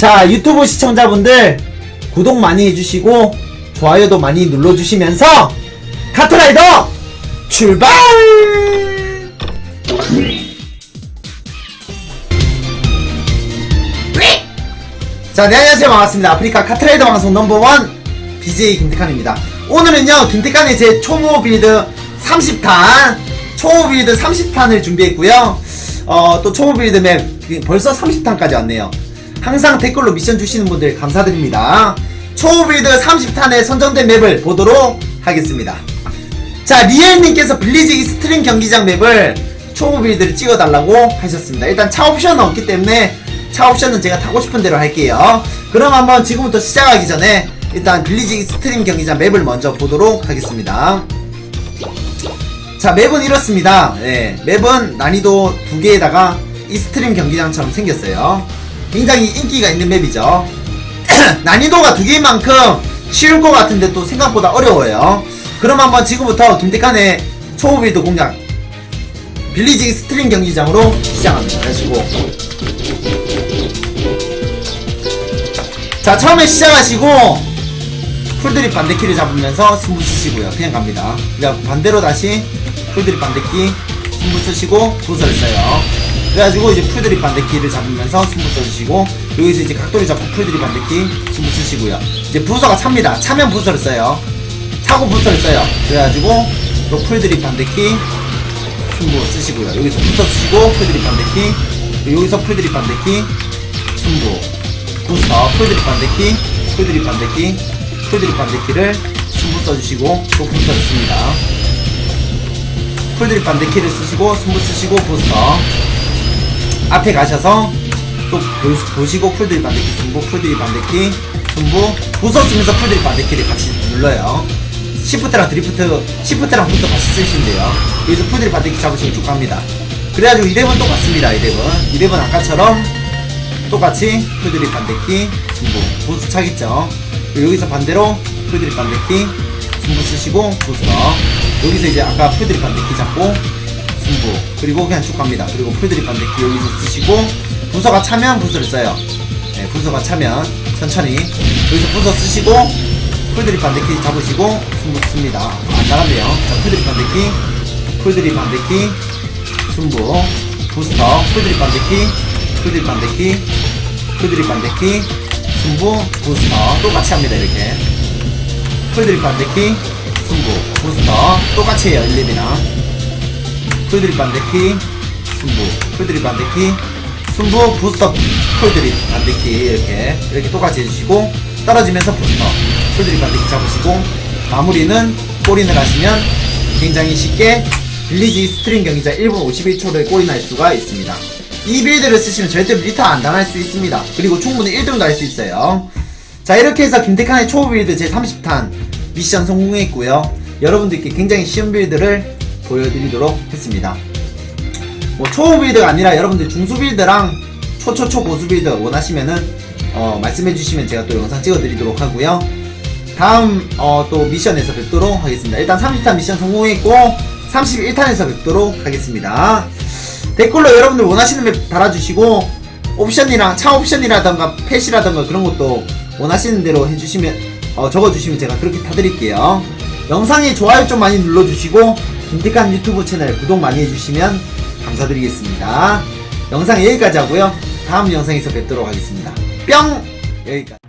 자, 유튜브 시청자분들 구독 많이 해주시고 좋아요도 많이 눌러주시면서 카트라이더 출발! 자, 네, 안녕하세요. 반갑습니다. 아프리카 카트라이더 방송 넘버원 BJ 김태칸입니다. 오늘은요, 김태칸의 제 초모 빌드 30탄, 초모 빌드 30탄을 준비했고요. 어, 또 초모 빌드 맵 벌써 30탄까지 왔네요. 항상 댓글로 미션 주시는 분들 감사드립니다. 초모 빌드 30탄에 선정된 맵을 보도록 하겠습니다. 자, 리엘님께서 빌리지 익스트림 경기장 맵을 초보 빌드를 찍어달라고 하셨습니다. 일단 차 옵션은 없기 때문에 차 옵션은 제가 타고 싶은 대로 할게요. 그럼 한번 지금부터 시작하기 전에 일단 빌리지 익스트림 경기장 맵을 먼저 보도록 하겠습니다. 자, 맵은 이렇습니다. 네, 맵은 난이도 두 개에다가 익스트림 경기장처럼 생겼어요. 굉장히 인기가 있는 맵이죠. 난이도가 두 개인 만큼 쉬울 것 같은데 또 생각보다 어려워요. 그럼 한번 지금부터 김대칸의 초보 빌드 공략 빌리지 스트림 경기장으로 시작합니다. 하시고 자 처음에 시작하시고 풀드립 반대키를 잡으면서 승부 쓰시고요. 그냥 갑니다. 그냥 반대로 다시 풀드립 반대키 승부 쓰시고 부서를 써요. 그래가지고 이제 풀드립 반대키를 잡으면서 승부 써주시고 여기서 이제 각도를 잡고 풀드립 반대키 승부 쓰시고요. 이제 부서가 찹니다. 차면 부서를 써요. 차고 부서를 써요. 그래가지고 또 풀드립 반대키 승부 쓰시고요. 여기서 부서 쓰시고 풀드립 반대키 여기서 풀드립 반대키 승부 부스터 풀드립 반대키 풀드립 반대키 풀드립 반대키를 승부 써주시고 또 부서를 씁니다. 풀드립 반대키를 쓰시고 승부 쓰시고 부스터 앞에 가셔서 또 보- 보시고 풀드립 반대키 승부 풀드립 반대키 승부 부서 쓰면서 풀드립 반대키를 같이 눌러요. 시프트랑 드리프트 시프트랑 부터 같이 쓰시면 돼요. 여기서 풀드립 반대키 잡으시면 쭉 갑니다. 그래가지고 이랩은 똑같습니다 이랩은 이랩은 아까처럼 똑같이 풀드립 반대키 승부 부스 차겠죠? 여기서 반대로 풀드립 반대키 승부 쓰시고 부스터 여기서 이제 아까 풀드립 반대키 잡고 승부 그리고 그냥 쭉 갑니다. 그리고 풀드립 반대키 여기서 쓰시고 부서가 차면 부서를 써요. 네, 부서가 차면 천천히 여기서 부서 쓰시고 풀드립 반대키 잡으시고 승부 씁니다. 안 나갔네요. 자 풀드립 반대키 풀드립 반대키 승부 부스터 풀드립 반대키 풀드립 반대키 풀드립 반대키 승부 부스터. 똑같이 합니다 이렇게. 풀드립 반대키 승부 부스터. 똑같이 해요 1, 2이랑 풀드립 반대키 승부 풀드립 반대키 승부 부스터 풀드립 반대키 이렇게. 이렇게 똑같이 해주시고 떨어지면서 부스터 풀드립 반대키 잡으시고 마무리는 골인을 하시면 굉장히 쉽게 빌리지 스트링 경기장 1분 51초를 골인할 수가 있습니다. 이 빌드를 쓰시면 절대로 리타 안 당할 수 있습니다. 그리고 충분히 1등도 할 수 있어요. 자 이렇게 해서 김태칸의 초보 빌드 제30탄 미션 성공했고요. 여러분들께 굉장히 쉬운 빌드를 보여드리도록 했습니다. 뭐 초보 빌드가 아니라 여러분들 중수 빌드랑 초초초 고수 빌드 원하시면은 어, 말씀해 주시면 제가 또 영상 찍어 드리도록 하고요. 다음 어, 또 미션에서 뵙도록 하겠습니다. 일단 30탄 미션 성공했고 31탄에서 뵙도록 하겠습니다. 댓글로 여러분들 원하시는 맵 달아주시고 옵션이랑 차 옵션이라던가 펫이라던가 그런 것도 원하시는 대로 해주시면 어, 적어주시면 제가 그렇게 타드릴게요. 영상에 좋아요 좀 많이 눌러주시고 김태칸 유튜브 채널 구독 많이 해주시면 감사드리겠습니다. 영상 여기까지 하고요. 다음 영상에서 뵙도록 하겠습니다. 뿅! 여기까지